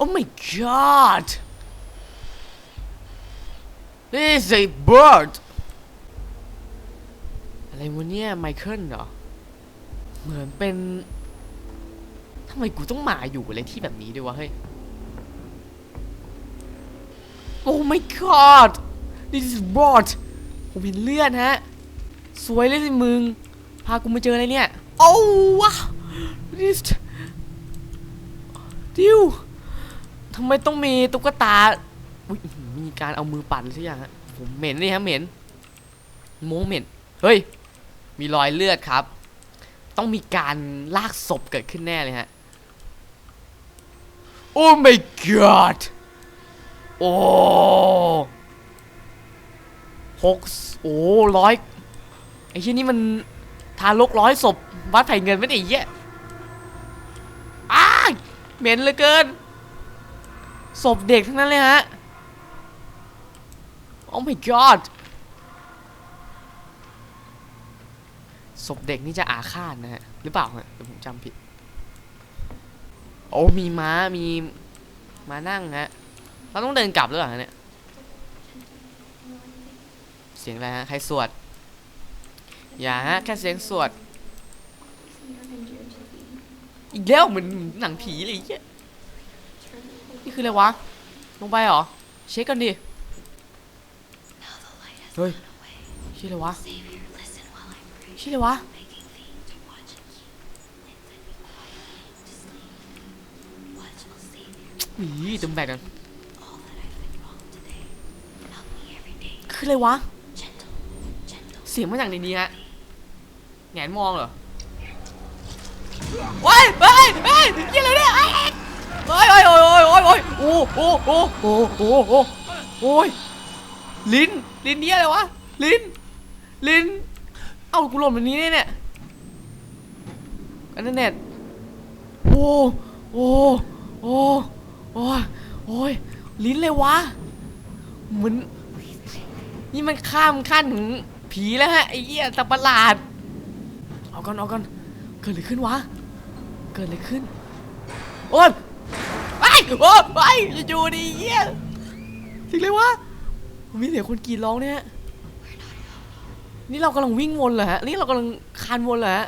Oh my god This is a bird อะไรวะเนี่ยไมเคิลเหรอ เหมือนเป็นทำไมกูต้องมาอยู่อะไรที่แบบนี้ด้วยวะเฮ้ย Oh my god This is bird ผมเห็นเลือดฮะ สวยเลยสิมึง พากูมาเจออะไรเนี่ย โอ้ว้าว This ดิว ทำไมต้องมีตุ๊กตาอุ๊ยมีการเอามือปั่นสักอย่างฮะผมเหม็นนี่ฮะเหม็นโมเหม็นเฮ้ย มีรอยเลือดครับ ต้องมีการลากศพเกิดขึ้นแน่เลยฮะโอ้ my god โอ้หกโอ้ร้อยไอ้ที่นี่มันทารกร้อยศพวัดไผ่เงินไม่ได้ไอ้เหี้ยอ้ายเหม็นเหลือเกิน ศพเด็กทั้งนั้นเลยฮะ โอ้ my god ศพเด็กนี่จะอาฆาตนะฮะ หรือเปล่าฮะเดี๋ยวผมจำผิด โอ้มีม้ามีม้านั่งฮะ เราต้องเดินกลับหรือเปล่าเนี่ย เสียงอะไรฮะ ใครสวด อย่าฮะ แค่เสียงสวด อีกแล้วเหมือนหนังผีเลยเหี้ย นี่คืออะไรวะ ลงไปเหรอ เช็คกันดิ เฮ้ยชื่ออะไรวะชื่ออะไรวะอีตึมแบกกันคืออะไรวะ เสียงมาจากในนี้ฮะแหงนมองเหรอโอ้ยเฮ้ยเฮ้ยยี่อะไรเนี่ยไอ้เฮ้ยเฮ้ยโอ้ยโอ้โอ้ยโอ้โอ้โอ้โอ้โอ้โอ้ยลิ้นลิ้นนี้อะไรวะลิ้นลิ้นเอ้ากูหล่นแบบนี้เนี่ยเนี่ยอันนั้นเน็ตโอ้โอ้โอ้โอ้ยโอ้ยลิ้นเลยวะเหมือนนี่มันข้ามขั้นถึงผีแล้วฮะไอ้เหี้ยสัตว์ประหลาดเอาก่อนเอาก่อนเกิดอะไรขึ้นวะเกิดอะไรขึ้นโอ้ย ไปโอ้ยไปอยู่ๆดิเหี้ยสิ่งเลยวะมีเสียงคนกรีดร้องเนี่ยฮะนี่เรากำลังวิ่งวนเหรอฮะ นี่เรากำลังคานวนเหรอฮะ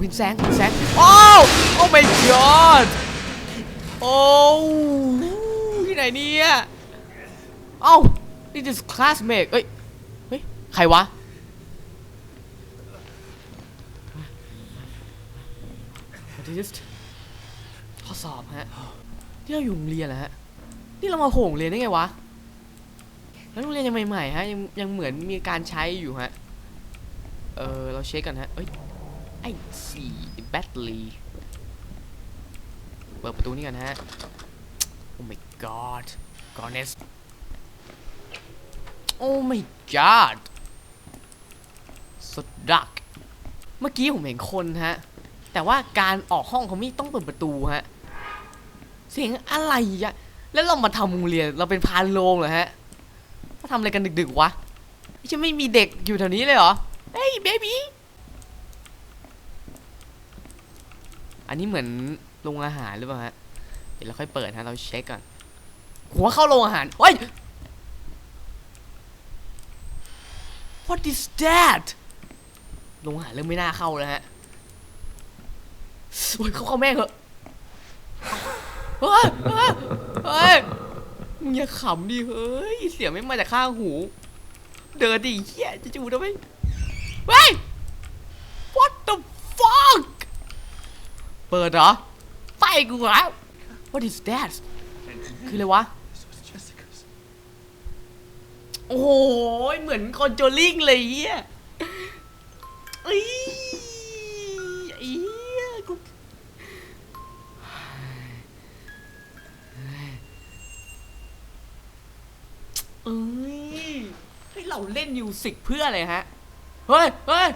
วินแซงวินแซงโอ้โอ้ my god โอ้ที่ไหนเนี่ยเอ้านี่ is classmate เอ้ย เฮ้ย ใครวะ What is this ข้อสอบฮะ ที่เราอยู่โรงเรียนเหรอฮะ นี่เรามาโผล่โรงเรียนได้ไงวะ แล้วโรงเรียนยังใหม่ๆฮะยังยังเหมือนมีการใช้อยู่ฮะ เออเราเช็คกันฮะ เอ้ยไอ้สี่แบตเตอรี่เปิดประตูนี่กันฮะ โอ้ my god goodness โอ้ my god สุดดัก เมื่อกี้ผมเห็นคนฮะ แต่ว่าการออกห้องเขาไม่ต้องเปิดประตูฮะ เสียงอะไรอะ แล้วเรามาทำโรงเรียน เราเป็นพานโรงเหรอฮะมาทำอะไรกันดึกๆวะจะไม่มีเด็กอยู่แถวนี้เลยเหรอ เฮ้ยเบบี้ อันนี้เหมือนโรงอาหารหรือเปล่าฮะ เดี๋ยวเราค่อยเปิดฮะ เราเช็คก่อน หัวเข้าโรงอาหารเฮ้ย What is that โรงอาหารเริ่มไม่น่าเข้าแล้วฮะ โอ้ย เข้าเข้าแม่งเหอะ เฮ้ยเฮ้ยเฮ้ยมึงอย่าขำดิเฮ้ย เสียงไม่มาจากข้างหู เดินดิเฮียจะจูดทำไมเฮ้ย What the fuck เปิดเหรอ ไปกูแล้ว What is that คืออะไรวะ โอ้โห เหมือนคอนโจลิงเลยเฮียอ้ เอ้ยเฮ้ยเราเล่นมิวสิกเพื่ออะไรฮะ เฮ้ย เฮ้ย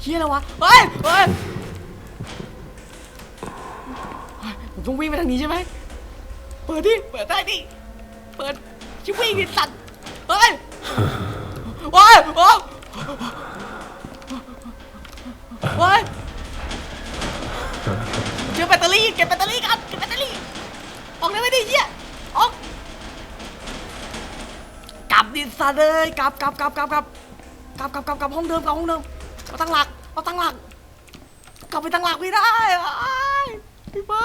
เฮียอะไรวะ เฮ้ย เฮ้ย ผมต้องวิ่งไปทางนี้ใช่ไหม เปิดดิ เปิดได้ดิ เปิดชิวิ่งดิสัตว์ เฮ้ยโอ้ยโอ้ยโอ้ยเจอแบตเตอรี่ เก็บแบตเตอรี่กัน เก็บแบตเตอรี่ ออกได้ไหมดิเหี้ยออก กลับดิสัตว์เลยกลับกลับกลับกลับกลับกลับกลับกลับกลับห้องเดิมกลับห้องเดิมมาตั้งหลักมาตั้งหลัก กลับไปตั้งหลักไม่ได้อ้ายพี่บ้า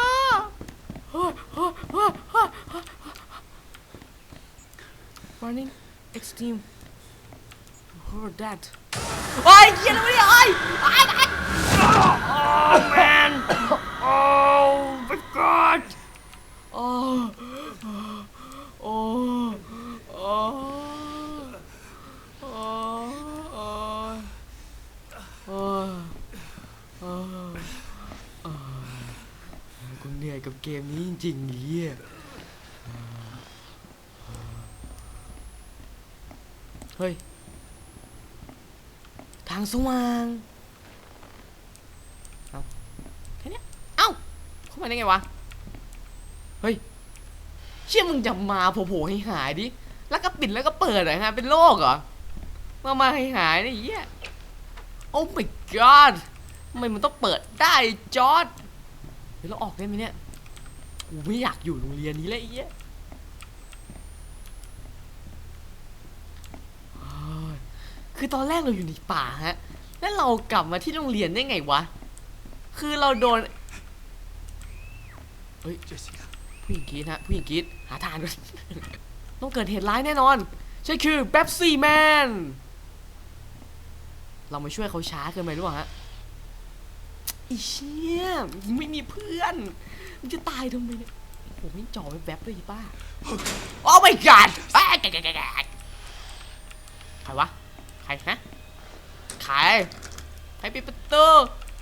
เฮ้ยเฮ้ยเฮ้ยเฮ้ยเฮ้ย running extreme heard that โอ้ยเหี้ยอะไรวะเนี่ยโอ้ยโอ้ยโอ้ย oh man oh my god oh oh oh oh oh oh กู เหนื่อยกับเกมนี้จริงๆเฮียเฮ้ย ทางสว่าง เอาแค่เนี้ยเอ้า เข้ามาได้ไงวะ เฮ้ย เชี่ยมึงจะมาโผล่ๆให้หายดิ แล้วก็ปิดแล้วก็เปิดเหรอฮะ เป็นโรคเหรอ มามาให้หายนี่เหี้ยโอ้ my god ทำไมมันต้องเปิดได้จอร์ดเดี๋ยวเราออกได้ไหมเนี่ย กูไม่อยากอยู่โรงเรียนนี้เลยไอ้เหี้ยเฮ้ยคือตอนแรกเราอยู่ในป่าฮะ แล้วเรากลับมาที่โรงเรียนได้ไงวะ คือเราโดน เฮ้ย Jessica. ผู้หญิงกรีดฮะผู้หญิงกรีดหาทานก่อนต้องเกิดเหตุร้ายแน่นอนใช่คือเ e ปซี่แมน เรามาช่วยเขาช้าเกินไปหรือเปล่าฮะไอีเชี่ยไม่มีเพื่อน มันจะตายทำไมเนี่ยผมไม่จ่อไปแวบเลยป้า โอ้ my god อ้าแกะแกะแกะแกะใครวะ ใครนะใครใครปิดประตู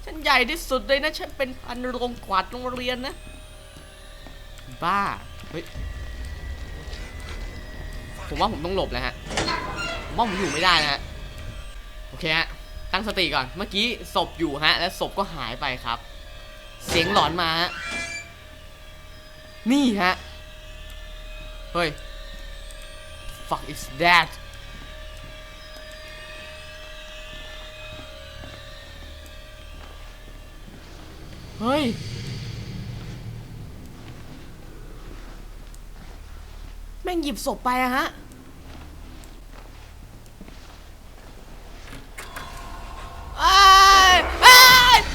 ฉันใหญ่ที่สุดเลยนะ ฉันเป็นพันโรงกวาดโรงเรียนนะ บ้า เฮ้ย ผมว่าผมต้องหลบแล้วฮะผมว่าผมอยู่ไม่ได้นะฮะ โอเคฮะ ตั้งสติก่อน เมื่อกี้ศพอยู่ฮะ แล้วศพก็หายไปครับ เสียงหลอนมาฮะ นี่ฮะ เฮ้ย fuck is that เฮ้ย แม่งหยิบศพไปอะฮะไอ้ไอ้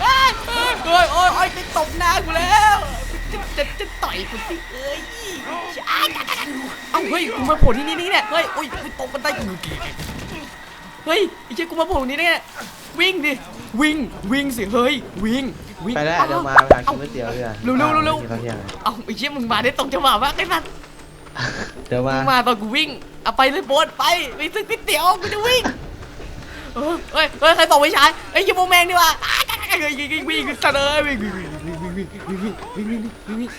ไอ้ไอ้เฮ้ยโอ้ยโอ้ยไปตบหน้ากูแล้ว กูสิเอ้ยอ้ายเอ้าเฮ้ยกูมาโผล่ที่นี่นี่เนี่ยเฮ้ยโอ้ยกูตกกันได้กูเฮ้ยไอ้เจ้ากูมาโผล่นี่เนี่ยวิ่งดิวิ่งวิ่งสิเฮ้ยวิ่งวิ่งไปแล้วอ้เดี๋ยวมาอ้ไปหากินก๋วยเตี๋ยวดีกว่าเร็วเร็วเร็วเร็วกินข้าวเที่ยงเอ้าไอ้เชี่ยมึงมาได้ตรงจังหวะมากไอ้สัสเดี๋ยวมามึงมาตอนกูวิ่งเอาไปเลยโบสไปไปซื้อก๋วยเตี๋ยวกูจะวิ่งเออเฮ้ยเฮ้ยใครตกไปใช้ไอ้ยยโมแมงดีกว่าอ้าววิ่งวิ่งวิ่งวิ่งวิ่งเลยวิ่งวิ่งวิ่งวิ่งวิ่งวิ่งวิ่งวิ่งวิ่งวิ่งวิ่งวิ่งวิ่งวิ่งวิ่งวิ่ง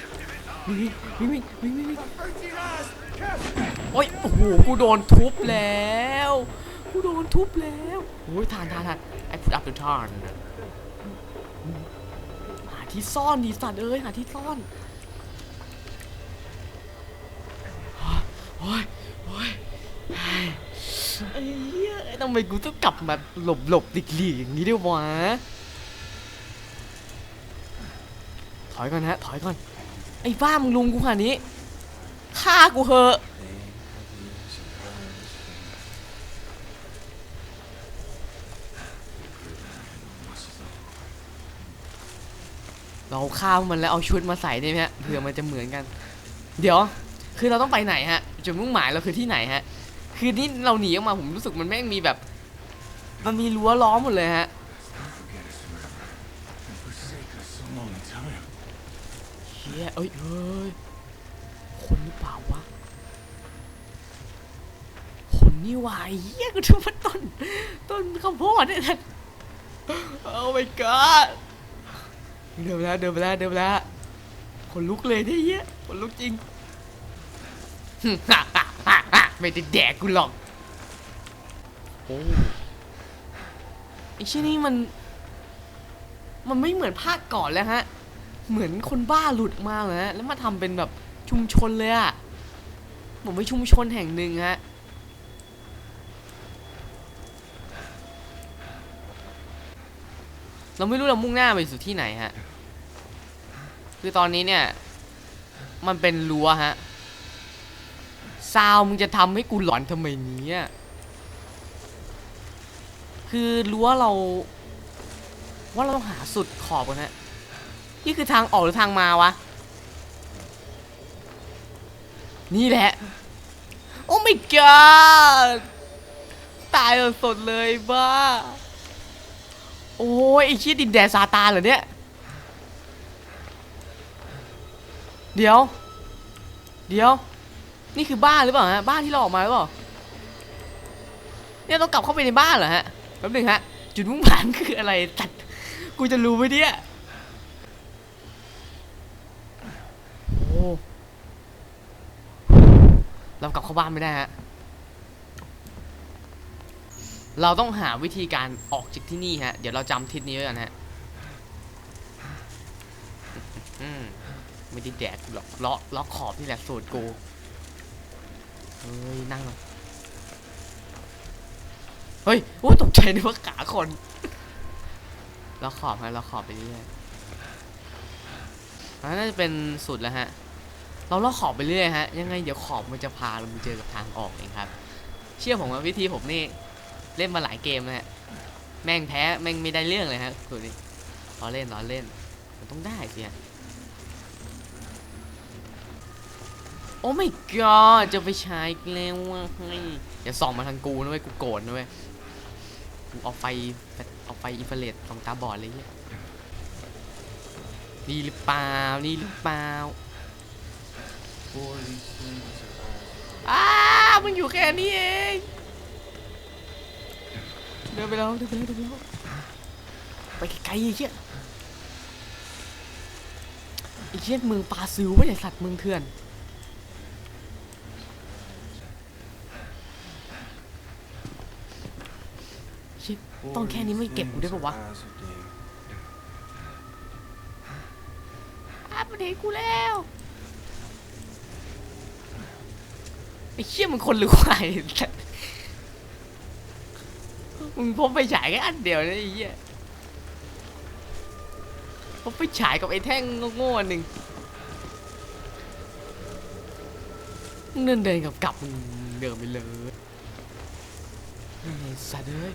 โอ้ยโอ้โหกูโดนทุบแล้วกูโดนทุบแล้วโอ้ยทานทานทาน I put up the ทานหาที่ซ่อนดีสัตว์เอ้ยหาที่ซ่อนโอ้ยโอ้ยไอ้เหี้ยทำไมกูต้องกลับมาหลบหลบดิกหลีกอย่างนี้ด้วยวะถอยก่อนฮะถอยก่อน ไอ้บ้ามึงลุมกูขนาดนี้ฆ่ากูเหอะเราฆ่ามันแล้วเอาชุดมาใส่ได้ไหมฮะเผื่อมันจะเหมือนกัน เดี๋ยว คือเราต้องไปไหนฮะจุดมุ่งหมายเราคือที่ไหนฮะ คือนี่เราหนีออกมาผมรู้สึกมันแม่งมีแบบ มันมีรั้วล้อมหมดเลยฮะ เฮียเอ้ยเฮ้ยคนหรือเปล่าวะคนนี่วายเฮียกูดูว่าต้นต้นข้าวโพดเนี่ยนะโอ้ my god เดินไปแล้วเดินไปแล้วเดินไปแล้วคนลุกเลยที่เฮียคนลุกจริงไม่ได้แดกกูหรอกโอ้ไอ้ชี่ยนี่มัน มันไม่เหมือนภาคก่อนแล้วฮะ เหมือนคนบ้าหลุดมาเลยฮะแล้วมาทำเป็นแบบชุมชนเลยอะผมไปชุมชนแห่งหนึ่งฮะเราไม่รู้เรามุ่งหน้าไปสู่ที่ไหนฮะ คือตอนนี้เนี่ย มันเป็นรั้วฮะ ซาวมึงจะทำให้กูหลอนทำไมเนี้ยคือรั้วเรา ว่าเราต้องหาสุดขอบกันฮะ นี่คือทางออกหรือทางมาวะ นี่แหละ โอ้ my god ตายสดเลยบ้า โอ้ยไอ้ชี้ดินแดนซาตานเหรอเนี่ย เดี๋ยว เดี๋ยว นี่คือบ้านหรือเปล่าฮะ บ้านที่เราออกมาหรือเปล่า เนี่ยต้องกลับเข้าไปในบ้านเหรอฮะ แป๊บหนึงฮะ จุดมุ่งหมายคืออะไรตัดกูจะรู้ไหมเนี่ยโอ้ เรากลับเข้าบ้านไม่ได้ฮะ เราต้องหาวิธีการออกจากที่นี่ฮะ เดี๋ยวเราจำทิศนี้ไว้กันฮะอืมไม่ได้แดกหรอกล้อล้อขอบนี่แหละสูตรกูเฮ้ยนั่งเฮ้ยโอ้ตกใจนึกว่าขาคนล้อขอบฮะล้อขอบไปเรื่อยอันนั้นน่าจะเป็นสุดแล้วฮะ เราล้อขอบไปเรื่อยฮะยังไงเดี๋ยวขอบมันจะพาเราไปเจอกับทางออกเองครับ เชื่อผมว่าวิธีผมนี่เล่นมาหลายเกมนะฮะแม่งแพ้แม่งไม่ได้เรื่องเลยฮะสุดนี้ล้อเล่นล้อเล่นมันต้องได้สิฮะโอ้ my god จะไปใช้แล้วว่ะเฮ้ยอย่าส่องมาทางกูนะเว้ยกูโกรธนะเว้ยกูเอาไฟเอาไฟอินฟราเรดส่องตาบอดเลยเนี่ยนี่หรือเปล่านี่หรือเปล่า อ้ามันอยู่แค่นี้เอง เดินไปแล้วเดินไปแล้วเดินไปแล้วไปไกลๆไอ้เหี้ยไอ้เหี้ยเมืองปลาซิวไม่ใช่สัตว์เมืองเถื่อนเชี่ยต้องแค่นี้ไม่เก็บกูได้ปะวะ eyes of day. อ้ามันเห็นกูแล้ว ไอ้เชี่ยมันคนหรือควายมึงพบไปฉายแค่อันเดียวนะไอ้เหี้ยพบไปฉายกับไอ้แท่งโง่ๆหนึ่งมึงเดินเดินกับกลับมึงเดินไปเลยไอ้สัตว์เอ้ย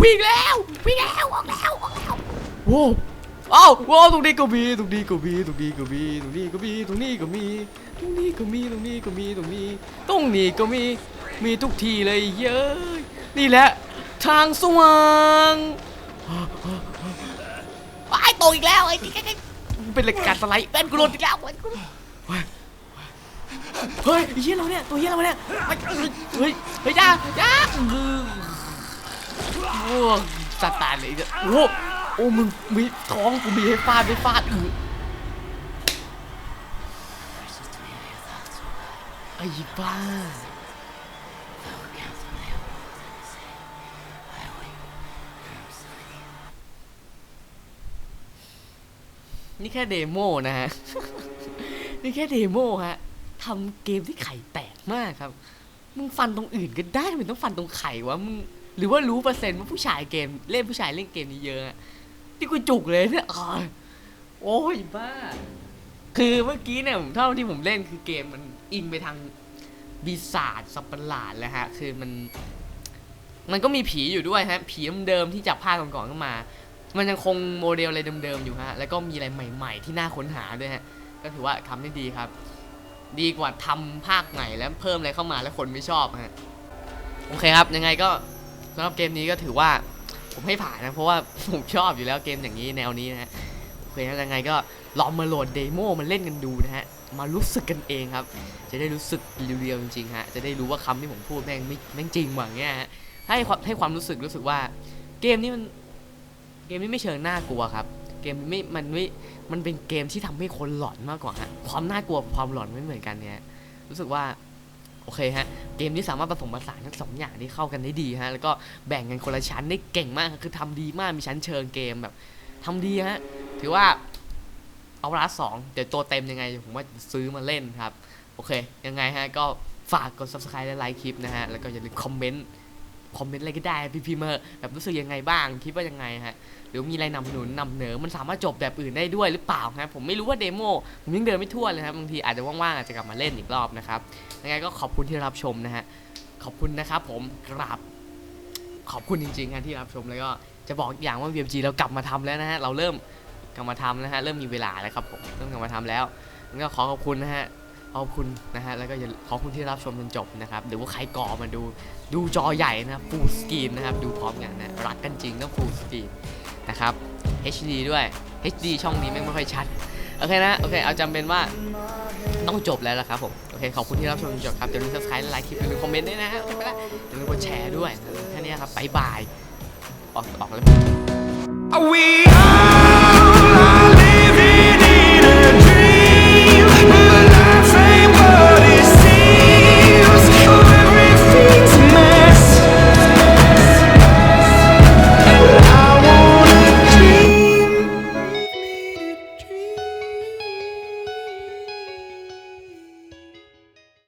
วิ่งแล้ววิ่งแล้วออกแล้วออกแล้วโว้ อ้าวว้าวตรงนี้ก็มีตรงนี้ก็มีตรงนี้ก็มีตรงนี้ก็มีตรงนี้ก็มีตรงนี้ก็มีตรงนี้ก็มีตรงนี้ตรงนี้ก็มีมีทุกที่เลยเย้ยนี่แหละทางสว่างไอ้ตกอีกแล้วไอ้นี่เป็นรายการสไลด์เป็นกูโดนอีกแล้วเว้ยเฮ้ยเฮ้ยไอ้เหี้ยเราเนี่ยตัวเหี้ยเราเนี่ยเฮ้ยเฮ้ยยอยายาโอ้สตาร์เลยเนี่ยโอ้ โอ้มึงมีท้องกูมีให้ฟาดไม่ฟาดอือไอ้บ้านี่แค่เดโมนะฮะ นี่แค่เดโมฮะทำเกมที่ไข่แตกมากครับ มึงฟันตรงอื่นก็ได้ทำไมต้องฟันตรงไข่วะ มึง หรือว่ารู้เปอร์เซ็นต์ว่าผู้ชายเกม เล่นผู้ชายเล่นเกมนี้เยอะอะ ที่กูจุกเลยเนี่ยอ๋อโอ้ยบ้า คือเมื่อกี้เนี่ยผมเท่าที่ผมเล่นคือเกมมันอินไปทางบีศาจสัตว์ประหลาดแล้วฮะ คือมัน มันก็มีผีอยู่ด้วยฮะ ผีเดิมๆที่จากภาคก่อนๆเข้ามา มันยังคงโมเดลอะไรเดิมๆอยู่ฮะ แล้วก็มีอะไรใหม่ๆ ที่น่าค้นหาด้วยฮะ ก็ถือว่าทำได้ดีครับ ดีกว่าทำภาคไหนแล้วเพิ่มอะไรเข้ามาแล้วคนไม่ชอบฮะ โอเคครับ ยังไงก็สำหรับเกมนี้ก็ถือว่า ผมให้ผ่านนะ เพราะว่าผมชอบอยู่แล้วเกมอย่างนี้แนวนี้นะฮะโอเคนะยังไงก็ลองมาโหลดเดโมมาเล่นกันดูนะฮะ มารู้สึกกันเองครับ จะได้รู้สึกเรียวๆจริงๆฮะ จะได้รู้ว่าคำที่ผมพูดแม่งไม่แม่งจริงว่ะอย่างเงี้ยฮะ ให้ความให้ความรู้สึกรู้สึกว่า เกมนี้มันเกมนี้ไม่เชิงน่ากลัวครับ เกมไม่ มันไม่ มันเป็นเกมที่ทำให้คนหลอนมากกว่าฮะ ความน่ากลัวความหลอนไม่เหมือนกันเนี่ย รู้สึกว่า โอเคฮะเกมนี้สามารถผสมผสานทั้งสองอย่างที่เข้ากันได้ดีฮะแล้วก็แบ่งกันคนละชั้นได้เก่งมากคือทำดีมากมีชั้นเชิงเกมแบบทำดีฮะถือว่าเอาละสองเดี๋ยวตัวเต็มยังไงผมว่าจะซื้อมาเล่นครับ โอเค ยังไงฮะก็ฝากกด subscribe และไลค์คลิปนะฮะ แล้วก็อย่าลืมคอมเมนต์ คอมเมนต์อะไรก็ได้พี่พิมพ์มาแบบรู้สึกยังไงบ้างคิดว่ายังไงฮะหรือมีอะไรนำหนุนนำเหนอมันสามารถจบแบบอื่นได้ด้วยหรือเปล่าฮะผมไม่รู้ว่าเดโมผมยังเดินไม่ทั่วเลยครับบางทีอาจจะว่างๆอาจจะกลับมาเล่นอีกรอบนะครับยังไงก็ขอบคุณที่รับชมนะฮะขอบคุณนะครับผมกราบขอบคุณจริงๆนะที่รับชมแล้วก็จะบอกอีกอย่างว่า VMG เรากลับมาทำแล้วนะฮะเราเริ่มกลับมาทำนะฮะเริ่มมีเวลาแล้วครับผมเริ่มกลับมาทำแล้วงั้นก็ขอขอบคุณนะฮะ ขอบคุณนะฮะแล้วก็ขอบคุณที่รับชมจนจบนะครับหรือว่าใครก่อมาดูดูจอใหญ่นะ full screen นะครับดูพร้อมกันนะรักกันจริงต้อง full screen นะครับ HD ด้วย HD ช่องนี้ไม่ค่อยชัดโอเคนะโอเคเอาจำเป็นว่าต้องจบแล้วละครับผมโอเคขอบคุณที่รับชมจนจบครับอย่าลืม subscribe ไลค์คลิปอย่าลืมคอมเมนต์ด้วยนะฮะโอเคไปละอย่าลืมกดแชร์ด้วยแค่นี้ครับบายบายออกออกแล้ว We are